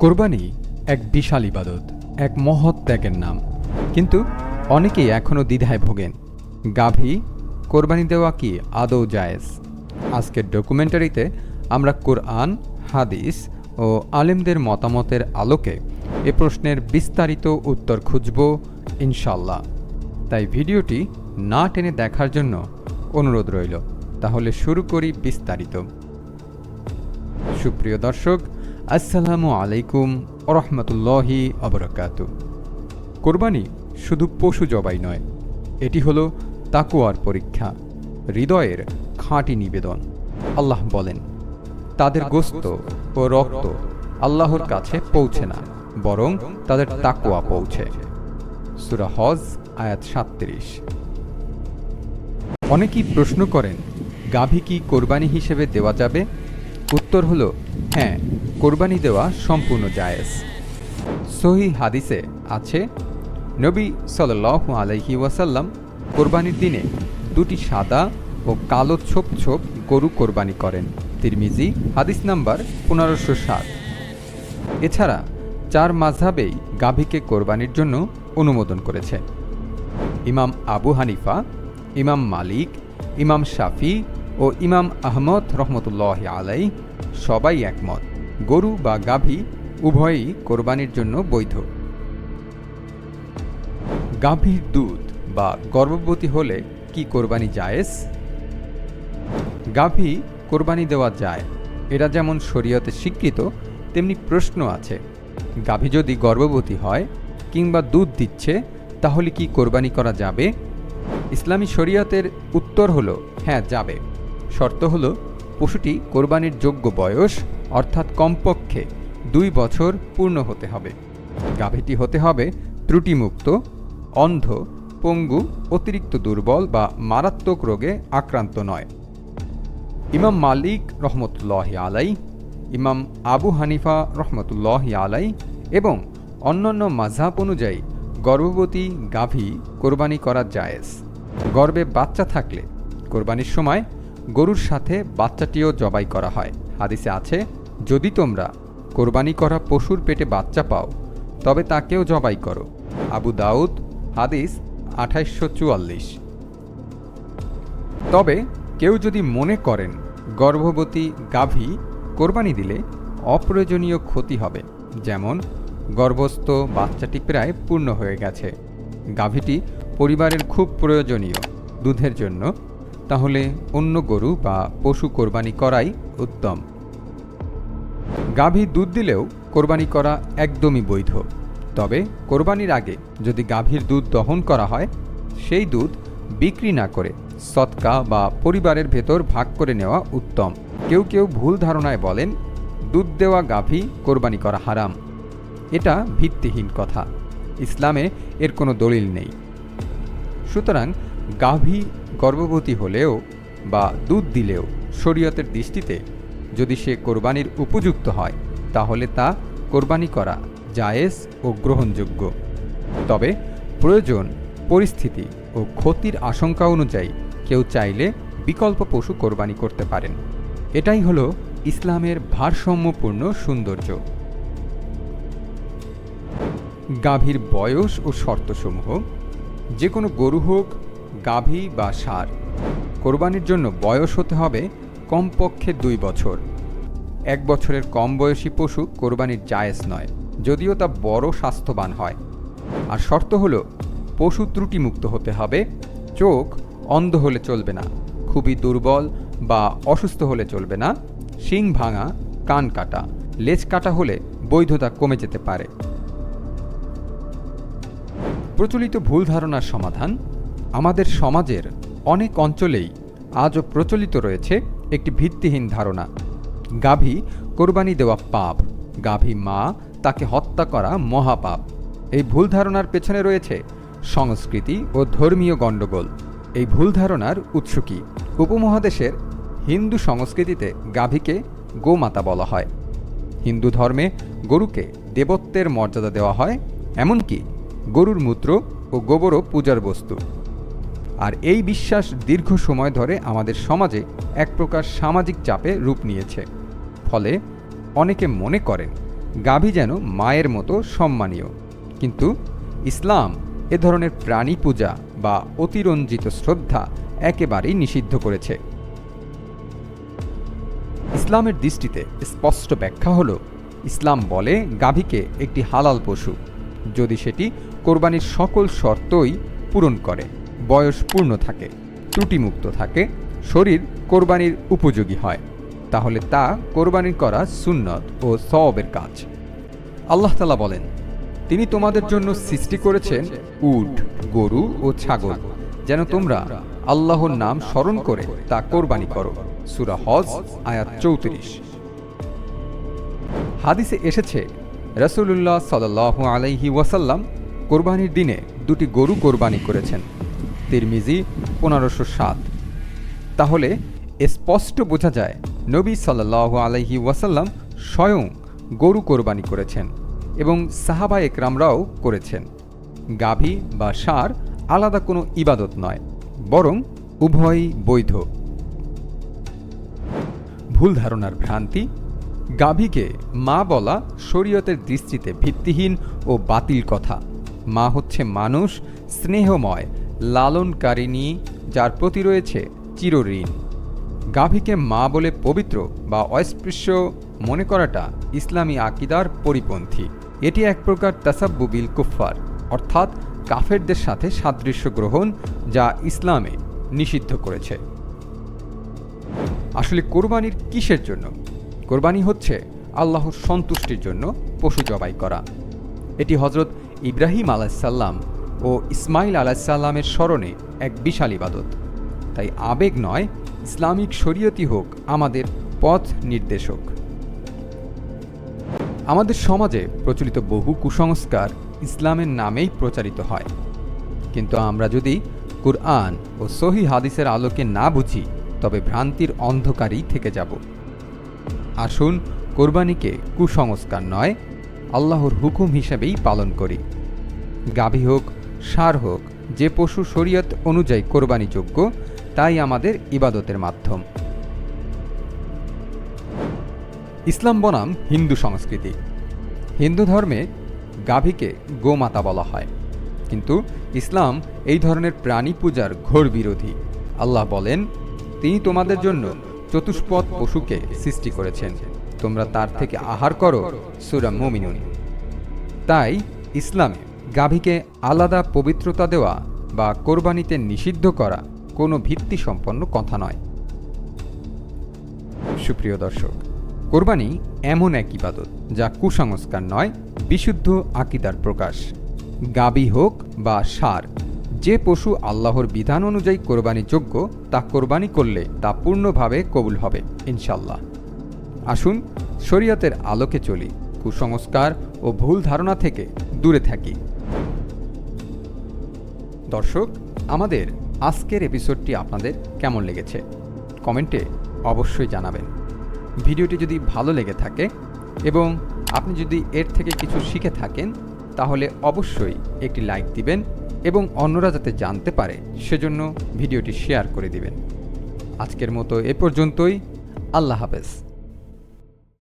কোরবানি এক বিশাল ইবাদত, এক মহৎ ত্যাগের নাম। কিন্তু অনেকেই এখনও দ্বিধায় ভোগেন। গাভী, কোরবানি দেওয়া কি আদৌ জায়েজ? আজকের ডকুমেন্টারিতে আমরা কোরআন, হাদিস ও আলেমদের মতামতের আলোকে এ প্রশ্নের বিস্তারিত উত্তর খুঁজব ইনশাল্লাহ তাই ভিডিওটি না টেনে দেখার জন্য অনুরোধ রইল। তাহলে শুরু করি বিস্তারিত। সুপ্রিয় দর্শক আসসালামু আলাইকুম রহমতুল্লাহি অবরকাত কোরবানি শুধু পশু জবাই নয়, এটি হলো তাকুয়ার পরীক্ষা, হৃদয়ের খাঁটি নিবেদন। আল্লাহ বলেন, তাদের গোস্ত ও রক্ত আল্লাহর কাছে পৌঁছে না, বরং তাদের তাকুয়া পৌঁছে। সুরা হজ, আয়াত সাত্রিশ অনেকেই প্রশ্ন করেন, গাভী কি কোরবানি হিসেবে দেওয়া যাবে? উত্তর হলো হ্যাঁ কোরবানি দেওয়া সম্পূর্ণ জায়েজ। সহি হাদিসে আছে, নবী সাল্লাহ আলাইহি ওয়াসাল্লাম কোরবানির দিনে দুটি সাদা ও কালো ছোপ ছোপ গরু কোরবানি করেন। তিরমিজি, হাদিস নাম্বার পনেরোশো সাত। এছাড়া চার মাঝহাবেই গাভীকে কোরবানির জন্য অনুমোদন করেছে। ইমাম আবু হানিফা, ইমাম মালিক, ইমাম শাফি ও ইমাম আহমদ রহমতুল্লাহ আলাই সবাই একমত। গরু বা গাভী উভয়ই কোরবানির জন্য বৈধ। গাভীর দুধ বা গর্ভবতী হলে কি কোরবানি জায়েজ? গাভী কোরবানি দেওয়া যায়। এরা যেমন শরীয়তে স্বীকৃত, তেমনি প্রশ্ন আছে। গাভী যদি গর্ভবতী হয় কিংবা দুধ দিচ্ছে, তাহলে কি কোরবানি করা যাবে? ইসলামী শরীয়তের উত্তর হলো হ্যাঁ যাবে। শর্ত হলো, পশুটি কোরবানির যোগ্য বয়স অর্থাৎ কমপক্ষে দুই বছর পূর্ণ হতে হবে। গাভীটি হতে হবে ত্রুটিমুক্ত, অন্ধ, পঙ্গু, অতিরিক্ত দুর্বল বা মারাত্মক রোগে আক্রান্ত নয়। ইমাম মালিক রহমতুল্লাহ আলাই, ইমাম আবু হানিফা রহমতুল্লাহ আলাই এবং অন্যান্য মাঝহাব অনুযায়ী গর্ভবতী গাভী কোরবানি করা জায়েজ। গর্ভে বাচ্চা থাকলে কোরবানির সময় গরুর সাথে বাচ্চাটিও জবাই করা হয়। হাদিসে আছে যদি তোমরা কোরবানি করা পশুর পেটে বাচ্চা পাও, তবে তাকেও জবাই করো। আবু দাউদ, হাদিস আঠাইশশো চুয়াল্লিশ। তবে কেউ যদি মনে করেন গর্ভবতী গাভী কোরবানি দিলে অপ্রয়োজনীয় ক্ষতি হবে, যেমন গর্ভস্থ বাচ্চাটি প্রায় পূর্ণ হয়ে গেছে, গাভীটি পরিবারের খুব প্রয়োজনীয় দুধের জন্য, তাহলে অন্য গরু বা পশু কোরবানি করাই উত্তম। গাভী দুধ দিলেও কোরবানি করা একদমই বৈধ। তবে কোরবানির আগে যদি গাভীর দুধ দহন করা হয়, সেই দুধ বিক্রি না করে সৎকা বা পরিবারের ভেতর ভাগ করে নেওয়া উত্তম। কেউ কেউ ভুল ধারণায় বলেন, দুধ দেওয়া গাভী কোরবানি করা হারাম। এটা ভিত্তিহীন কথা। ইসলামে এর কোনো দলিল নেই। সুতরাং গাভী গর্ভবতী হলেও বা দুধ দিলেও শরীয়তের দৃষ্টিতে যদি সে কোরবানির উপযুক্ত হয়, তাহলে তা কোরবানি করা জায়েজ ও গ্রহণযোগ্য। তবে প্রয়োজন পরিস্থিতি ও ক্ষতির আশঙ্কা অনুযায়ী কেউ চাইলে বিকল্প পশু কোরবানি করতে পারেন। এটাই হলো ইসলামের ভারসাম্যপূর্ণ সৌন্দর্য। গাভীর বয়স ও শর্তসমূহ, যে কোনো গরু হোক, গাভী বা সার, কোরবানির জন্য বয়স হতে হবে কমপক্ষে দুই বছর। এক বছরের কম বয়সী পশু কোরবানির জায়েজ নয়, যদিও তা বড় স্বাস্থ্যবান হয়। আর শর্ত হলো, পশু ত্রুটিমুক্ত হতে হবে, চোখ অন্ধ হলে চলবে না, খুবই দুর্বল বা অসুস্থ হলে চলবে না, শিং ভাঙা, কান কাটা, লেজ কাটা হলে বৈধতা কমে যেতে পারে। প্রচলিত ভুল ধারণার সমাধান, আমাদের সমাজের অনেক অঞ্চলেই আজও প্রচলিত রয়েছে একটি ভিত্তিহীন ধারণা। গাভী কোরবানি দেওয়া পাপ। গাভী মা তাকে হত্যা করা মহাপাপ। এই ভুল ধারণার পেছনে রয়েছে সংস্কৃতি ও ধর্মীয় গণ্ডগোল। এই ভুল ধারণার উৎস কি? উপমহাদেশের হিন্দু সংস্কৃতিতে গাভীকে গোমাতা বলা হয়। হিন্দু ধর্মে গরুকে দেবত্বের মর্যাদা দেওয়া হয়, এমনকি গরুর মূত্র ও গোবরও পূজার বস্তু। আর এই বিশ্বাস দীর্ঘ সময় ধরে আমাদের সমাজে এক প্রকার সামাজিক চাপে রূপ নিয়েছে। ফলে অনেকে মনে করেন, গাভী যেন মায়ের মতো সম্মানীয়। কিন্তু ইসলাম এ ধরনের প্রাণী পূজা বা অতিরঞ্জিত শ্রদ্ধা একেবারেই নিষিদ্ধ করেছে। ইসলামের দৃষ্টিতে স্পষ্ট ব্যাখ্যা হল, ইসলাম বলে গাভীকে একটি হালাল পশু, যদি সেটি কোরবানির সকল শর্তই পূরণ করে। বয়স পূর্ণ থাকে, ত্রুটিমুক্ত থাকে, শরীর কোরবানির উপযোগী হয়। তাহলে তা কোরবানি করা সুন্নত ও সওয়াবের কাজ। আল্লাহ তালা বলেন, তিনি তোমাদের জন্য সৃষ্টি করেছেন উট, গরু ও ছাগল। যেন তোমরা আল্লাহর নাম স্মরণ করে তা কোরবানি করো। সুরা হজ, আয়াত চৌত্রিশ। হাদিসে এসেছে রসুল্লাহ সাল আলাইহি ওয়াসাল্লাম কোরবানির দিনে দুটি গরু কোরবানি করেছেন। তিরমিজি পনেরোশো সাত। তাহলে স্পষ্ট বোঝা যায় নবী সাল্লাহ আলাইহি ওয়াসাল্লাম স্বয়ং গরু কোরবানি করেছেন এবং সাহাবা একরামরাও করেছেন। গাভী বা সার আলাদা কোনো ইবাদত নয়, বরং উভয়ই বৈধ। ভুল ধারণার ভ্রান্তি, গাভীকে মা বলা শরীয়তের দৃষ্টিতে ভিত্তিহীন ও বাতিল কথা। মা হচ্ছে মানুষ স্নেহময় লালনকারিণী, যার প্রতি রয়েছে চিরঋণ। গাভীকে মা বলে পবিত্র বা অস্পৃশ্য মনে করাটা ইসলামী আকিদার পরিপন্থী। এটি এক প্রকার তাসাব্বুবিল কুফফার, অর্থাৎ কাফেরদের সাথে সাদৃশ্য গ্রহণ যা ইসলামে নিষিদ্ধ করেছে। আসলে কোরবানির কিসের জন্য? কোরবানি হচ্ছে আল্লাহর সন্তুষ্টির জন্য পশু জবাই করা। এটি হজরত ইব্রাহিম আলাহিসাল্লাম ও ইসমাইল আলাহিসাল্লামের স্মরণে এক বিশাল ইবাদত। তাই আবেগ নয়, ইসলামিক শরীয়তি হোক, আমাদের পথ নির্দেশক। আমাদের সমাজে প্রচলিত বহু কুসংস্কার ইসলামের নামেই প্রচারিত হয়। কিন্তু আমরা যদি কুরআন ও সহি হাদিসের আলোকে না বুঝি, তবে ভ্রান্তির অন্ধকারেই থেকে যাব। আসুন, কোরবানিকে কুসংস্কার নয়, আল্লাহর হুকুম হিসেবেই পালন করি। গাভী হোক সার হোক, যে পশু শরীয়ত অনুযায়ী কোরবানিযোগ্য, তাই আমাদের ইবাদতের মাধ্যম। ইসলাম বনাম হিন্দু সংস্কৃতি। হিন্দু ধর্মে গাভীকে গোমাতা বলা হয়। কিন্তু ইসলাম এই ধরনের প্রাণী পূজার ঘোর বিরোধী। আল্লাহ বলেন, তিনি তোমাদের জন্য চতুষ্পদ পশুকে সৃষ্টি করেছেন। তোমরা তার থেকে আহার করো। সুরা মুমিনুন। তাই ইসলামে গাভীকে আলাদা পবিত্রতা দেওয়া বা কোরবানিতে নিষিদ্ধ করা কোনো ভিত্তি সম্পন্ন কথা নয়। সুপ্রিয় দর্শক, কোরবানি এমন এক ইবাদত যা কুসংস্কার নয়, বিশুদ্ধ আকিদার প্রকাশ। গাবি হোক বা সার, যে পশু আল্লাহর বিধান অনুযায়ী কোরবানিযোগ্য, তা কোরবানি করলে তা পূর্ণভাবে কবুল হবে ইনশাল্লাহ আসুন, শরীয়তের আলোকে চলি, কুসংস্কার ও ভুল ধারণা থেকে দূরে থাকি। দর্শক, আমাদের আজকের এপিসোডটি আপনাদের কেমন লেগেছে? কমেন্টে অবশ্যই জানাবেন। ভিডিওটি যদি ভালো লেগে থাকে এবং আপনি যদি এর থেকে কিছু শিখে থাকেন, তাহলে অবশ্যই একটি লাইক দিবেন এবং অন্যরা যাতে জানতে পারে, সেজন্য ভিডিওটি শেয়ার করে দিবেন। আজকের মতো এ পর্যন্তই। আল্লাহ হাফেজ।